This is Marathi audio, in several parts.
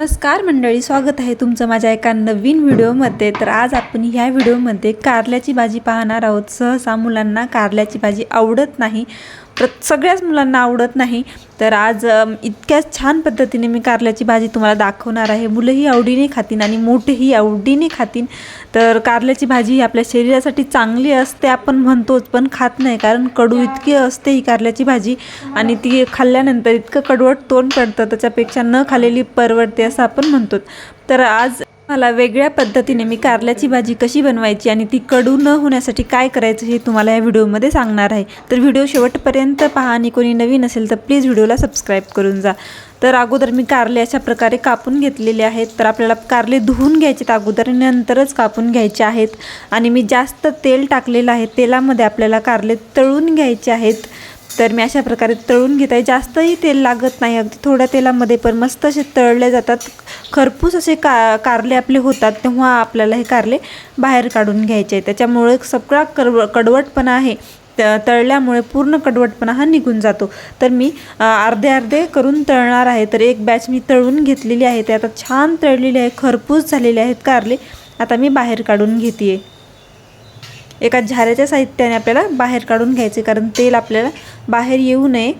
नमस्कार मंडळी स्वागत आहे तुमचं माझ्या एका नवीन व्हिडिओमध्ये. तर आज आपण ह्या व्हिडिओमध्ये कारल्याची भाजी पाहणार आहोत. सहसा मुलांना कारल्याची भाजी आवडत नाही. प्र सगळ्याच मुलांना आवडत नाही. तर आज इतक्या छान पद्धतीने मी कारल्याची भाजी तुम्हाला दाखवणार आहे. मुलंही आवडीने खातीन आणि मोठेही आवडीने खातीन. तर कारल्याची भाजी ही आपल्या शरीरासाठी चांगली असते आपण म्हणतोच पण खात नाही कारण कडू इतकी असते ही कारल्याची भाजी. आणि ती खाल्ल्यानंतर इतकं कडवट तोंड पडतं त्याच्यापेक्षा न खालेली परवडते असं आपण म्हणतो तर आज मला वेगळ्या पद्धतीने मी कारल्याची भाजी कशी बनवायची आणि ती कडू न होण्यासाठी काय करायचं हे तुम्हाला या व्हिडिओमध्ये सांगणार आहे. तर व्हिडिओ शेवटपर्यंत पहा आणि कोणी नवीन असेल तर प्लीज व्हिडिओला सबस्क्राईब करून जा. तर अगोदर मी कारले अशा प्रकारे कापून घेतलेले आहेत. तर आपल्याला कारले धुवून घ्यायचेत अगोदर नंतरच कापून घ्यायचे आहेत. आणि मी जास्त तेल टाकलेलं आहे. तेलामध्ये आपल्याला कारले तळून घ्यायचे आहेत. तर मी अशा प्रकारे तळून घेत आहे. जास्तही तेल लागत नाही. अगदी थोड्या तेलामध्ये पण मस्त असे तळले जातात. खरपूस असे का कारले आपले होतात तेव्हा आपल्याला हे कारले बाहेर काढून घ्यायचे आहे त्याच्यामुळे सगळा करव कडवटपणा आहे. त- तळल्यामुळे पूर्ण कडवटपणा हा निघून जातो. तर मी अर्धे अर्धे करून तळणार आहे. तर एक बॅच मी तळून घेतलेली आहे. ते आता छान तळलेली आहे. खरपूस झालेले आहेत कारले. आता मी बाहेर काढून घेते आहे एका झाऱ्याच्या साहित्याने आपल्याला बाहेर काढून घ्यायचे कारण तेल आपल्याला बाहेर येऊ नये.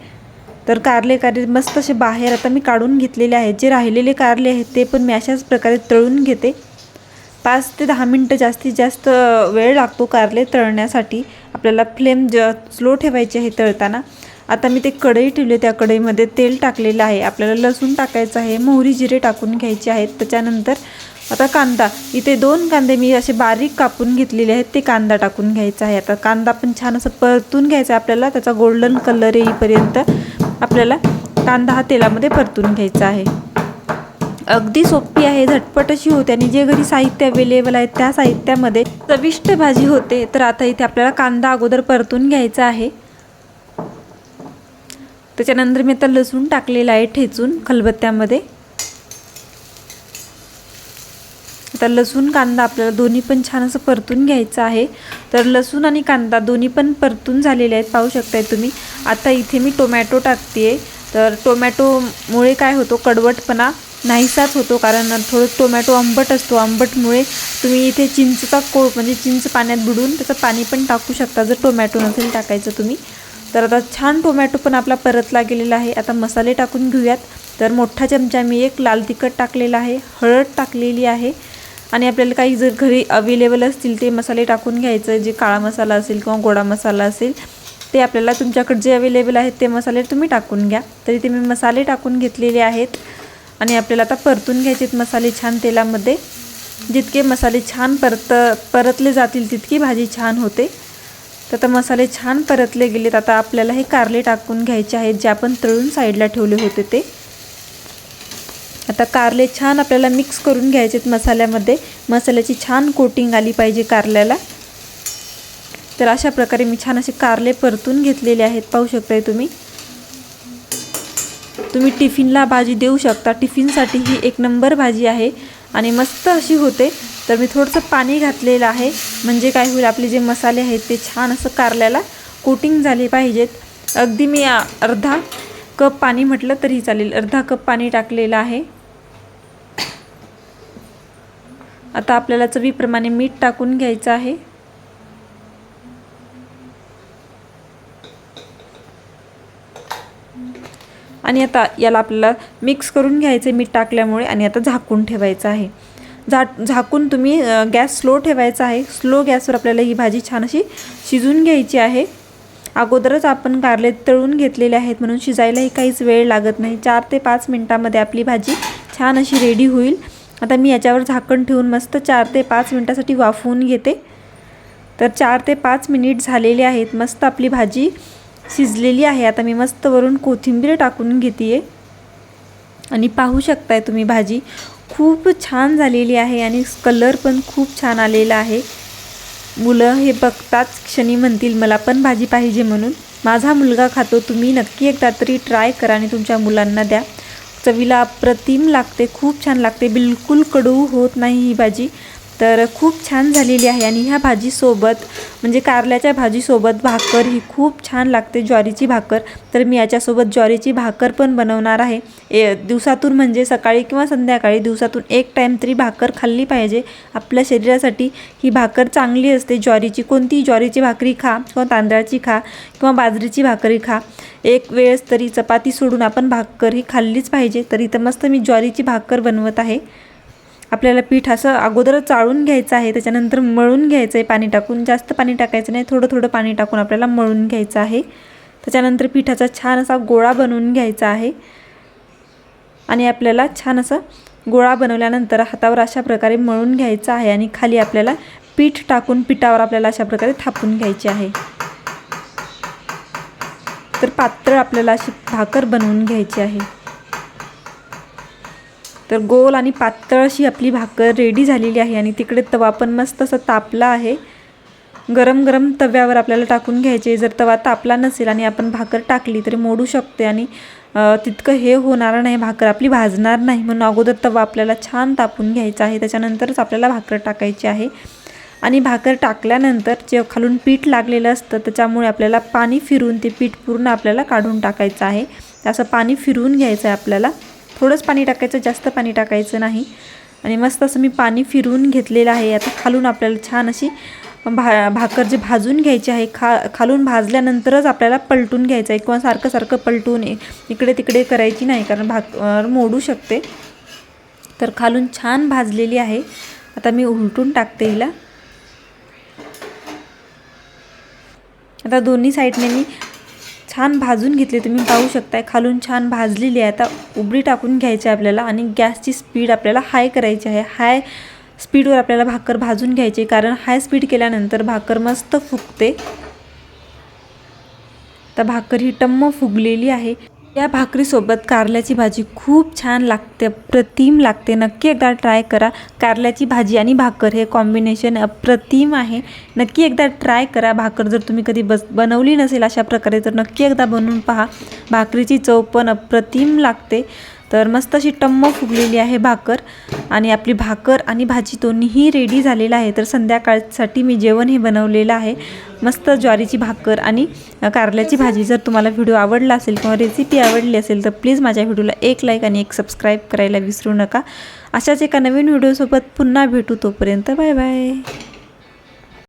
तर कारले कारले मस्त असे बाहेर आता मी काढून घेतलेले आहेत. जे राहिलेले कारले आहेत ते पण मी अशाच प्रकारे तळून घेते. पाच ते दहा मिनटं जास्तीत जास्त वेळ लागतो कारले तळण्यासाठी. आपल्याला फ्लेम ज स्लो ठेवायची आहे तळताना. आता मी ते कढई ठेवले त्या कढईमध्ये तेल टाकलेलं आहे. आपल्याला लसूण टाकायचं आहे मोहरी जिरे टाकून घ्यायचे आहेत. त्याच्यानंतर आता कांदा इथे दोन कांदे मी असे बारीक कापून घेतलेले आहेत ते कांदा टाकून घ्यायचा आहे. आता कांदा पण छान असं परतून घ्यायचा आहे आपल्याला त्याचा गोल्डन कलर येईपर्यंत आपल्याला कांदा हा तेलामध्ये परतून घ्यायचा आहे. अगदी सोपी आहे झटपट अशी होते आणि जे घरी साहित्य अवेलेबल आहे त्या साहित्यामध्ये चविष्ट भाजी होते तर आता इथे आपल्याला कांदा अगोदर परतून घ्यायचा आहे. त्याच्यानंतर मी आता लसूण टाकलेला आहे ठेचून खलबत्त्यामध्ये. आता लसूण कांदा आपल्याला दोन्ही पण छान असं परतून घ्यायचं आहे. तर लसूण आणि कांदा दोन्ही पण परतून झालेले आहेत पाहू शकताय तुम्ही. आता इथे मी टोमॅटो टाकते तर टोमॅटोमुळे काय होतो कडवटपणा नाहीसाच होतो कारण थोडं टोमॅटो आंबट असतो. आंबटमुळे तुम्ही इथे चिंचचा कोळ म्हणजे चिंच पाण्यात बुडून त्याचं पाणी पण टाकू शकता जर टोमॅटो नसेल टाकायचं तुम्ही. तर आता छान टोमॅटो पण आपला परतला गेलेला आहे. आता मसाले टाकून घेऊयात. तर मोठा चमचा मी एक लाल तिखट टाकलेला आहे. हळद टाकलेली आहे. आणि आपल्याला काही जर घरी अवेलेबल असतील ते मसाले टाकून घ्यायचं जे काळा मसाला असेल किंवा गोडा मसाला असेल ते आपल्याला तुमच्याकडे जे अवेलेबल आहेत ते मसाले तुम्ही टाकून घ्या. तरी ते मी मसाले टाकून घेतलेले आहेत आणि आपल्याला आता परतून घ्यायचेत मसाले छान तेलामध्ये. जितके मसाले छान परत परतले जातील तितकी भाजी छान होते. तर आता मसाले छान परतले गेलेत. आता आपल्याला हे कारले टाकून घ्यायचे आहेत जे आपण तळून साईडला ठेवले होते ते. आता कारले छान आपल्याला मिक्स करून घ्यायचेत मसाल्यामध्ये. मसाल्याची छान कोटिंग आली पाहिजे कारल्याला. तर अशा प्रकारे मी छान असे कारले परतून घेतलेले आहेत. पाहू शकताय तुम्ही. तुम्ही टिफिनला भाजी देऊ शकता. टिफिनसाठी ही एक नंबर भाजी आहे आणि मस्त अशी होते. तर मी थोडंसं पाणी घातलेलं आहे. म्हणजे काय होईल आपले जे मसाले आहेत ते छान असं कारल्याला कोटिंग झाले पाहिजेत. अगदी मी अर्धा कप पाणी म्हटलं तरी चालेल. अर्धा कप पाणी टाकलेलं आहे. आता आपल्याला चवीप्रमाणे मीठ टाकून घ्यायचं आहे. आणि आता याला आपल्याला मिक्स करून घ्यायचं मीठ टाकल्यामुळे आणि आता झाकून ठेवायचं आहे. झा झाकून तुम्ही गॅस स्लो ठेवायचा आहे. स्लो गॅसवर आपल्याला ही भाजी छान अशी शिजून घ्यायची आहे. अगोदरच आपण कारले तळून घेतलेले आहेत म्हणून शिजायलाही काहीच वेळ लागत नाही. चार ते पाच मिनटामध्ये आपली भाजी छान अशी रेडी होईल. आता मी याच्यावर झाकण ठेवून मस्त चार ते पाच मिनटासाठी वाफवून घेते. तर चार ते पाच मिनिट झालेले आहेत. मस्त आपली भाजी शिजलेली आहे. आता मी मस्त वरून कोथिंबीर टाकून घेते आहे आणि पाहू शकताय तुम्ही भाजी खूप छान झालेली आहे आणि कलर पण खूप छान आलेला आहे. मुलं हे बघताच क्षणी म्हणतील मला पण भाजी पाहिजे म्हणून. माझा मुलगा खातो. तुम्ही नक्की एकदा तरी ट्राय करा आणि तुमच्या मुलांना द्या. चवीला अप्रतिम लागते खूप छान लागते. बिलकुल कडू होत नाही ही भाजी. तर खूप छान झालेली आहे आणि ह्या भाजीसोबत म्हणजे कारल्याच्या भाजीसोबत भाकर ही खूप छान लागते ज्वारीची भाकर. तर मी याच्यासोबत ज्वारीची भाकर पण बनवणार आहे. ए दिवसातून म्हणजे सकाळी किंवा संध्याकाळी दिवसातून एक टाईम तरी भाकर खाल्ली पाहिजे. आपल्या शरीरासाठी ही भाकर चांगली असते. ज्वारीची कोणती ज्वारीची भाकरी खा किंवा तांदळाची खा किंवा बाजरीची भाकरी खा. एक वेळेस तरी चपाती सोडून आपण भाकर ही खाल्लीच पाहिजे. तर इथं मस्त मी ज्वारीची भाकर बनवत आहे. आपल्याला पीठ असं अगोदर चाळून घ्यायचं आहे त्याच्यानंतर मळून घ्यायचं आहे पाणी टाकून. जास्त पाणी टाकायचं नाही थोडं थोडं पाणी टाकून आपल्याला मळून घ्यायचं आहे. त्याच्यानंतर पिठाचा छान असा गोळा बनवून घ्यायचा आहे. आणि आपल्याला छान असं गोळा बनवल्यानंतर हातावर अशा प्रकारे मळून घ्यायचं आहे आणि खाली आपल्याला पीठ टाकून पिठावर आपल्याला अशा प्रकारे थापून घ्यायचे आहे. तर पातळ आपल्याला अशी भाकर बनवून घ्यायची आहे. तर गोल आणि पातळ अशी आपली भाकर रेडी झालेली आहे आणि तिकडे तवा पण मस्त असं तापला आहे. गरम गरम तव्यावर आपल्याला टाकून घ्यायचे. जर तवा तापला नसेल आणि आपण भाकर टाकली तरी मोडू शकते आणि तितकं हे होणार नाही. भाकर आपली भाजणार नाही. म्हणून अगोदर तवा आपल्याला छान तापून घ्यायचा आहे. त्याच्यानंतरच आपल्याला भाकर टाकायची आहे. आणि भाकर टाकल्यानंतर जे खालून पीठ लागलेलं असतं त्याच्यामुळे आपल्याला पाणी फिरून ते पीठ पूर्ण आपल्याला काढून टाकायचं आहे. असं पाणी फिरवून घ्यायचं आहे आपल्याला. थोडंच पाणी टाकायचं जास्त पाणी टाकायचं नाही. आणि मस्त असं मी पाणी फिरवून घेतलेलं आहे. आता खालून आपल्याला छान अशी भा भाकर जे भाजून घ्यायची आहे खा खालून भाजल्यानंतरच आपल्याला पलटून घ्यायचं आहे. किंवा सारखं सारखं पलटून इकडे तिकडे करायची नाही कारण भाक मोडू शकते. तर खालून छान भाजलेली आहे. आता मी उलटून टाकते हिला. आता दोन्ही साईडने मी छान भाजून घेतली. तुम्ही पाहू शकताय खालून छान भाजलेली आहे. आता उबडी टाकून घ्यायची आहे आपल्याला आणि गॅसची स्पीड आपल्याला हाय करायची आहे. हाय स्पीडवर आपल्याला भाकर भाजून घ्यायची कारण हाय स्पीड केल्यानंतर भाकर मस्त फुगते. तर भाकर ही टम्म फुगलेली आहे. या भाकरीसोबत कारल्याची भाजी खूप छान लागते अप्रतिम लागते. नक्की एकदा ट्राय करा कारल्याची भाजी आणि भाकर. हे कॉम्बिनेशन अप्रतिम आहे. नक्की एकदा ट्राय करा भाकर. जर तुम्ही कधी बस बनवली नसेल अशा प्रकारे तर नक्की एकदा बनवून पहा. भाकरीची चव पण अप्रतिम लागते. तर मस्त अशी टम्म फुगलेली आहे भाकर आणि आपली भाकर आणि भाजी दोन्हीही रेडी झालेलं आहे. तर संध्याकाळसाठी मी जेवण हे बनवलेलं आहे. मस्त ज्वारीची भाकर आणि कारल्याची भाजी. जर तुम्हाला व्हिडिओ आवडला असेल किंवा रेसिपी आवडली असेल तर प्लीज माझ्या व्हिडिओला एक लाईक आणि एक सबस्क्राईब करायला विसरू नका. अशाच एका नवीन व्हिडिओसोबत पुन्हा भेटू तोपर्यंत बाय बाय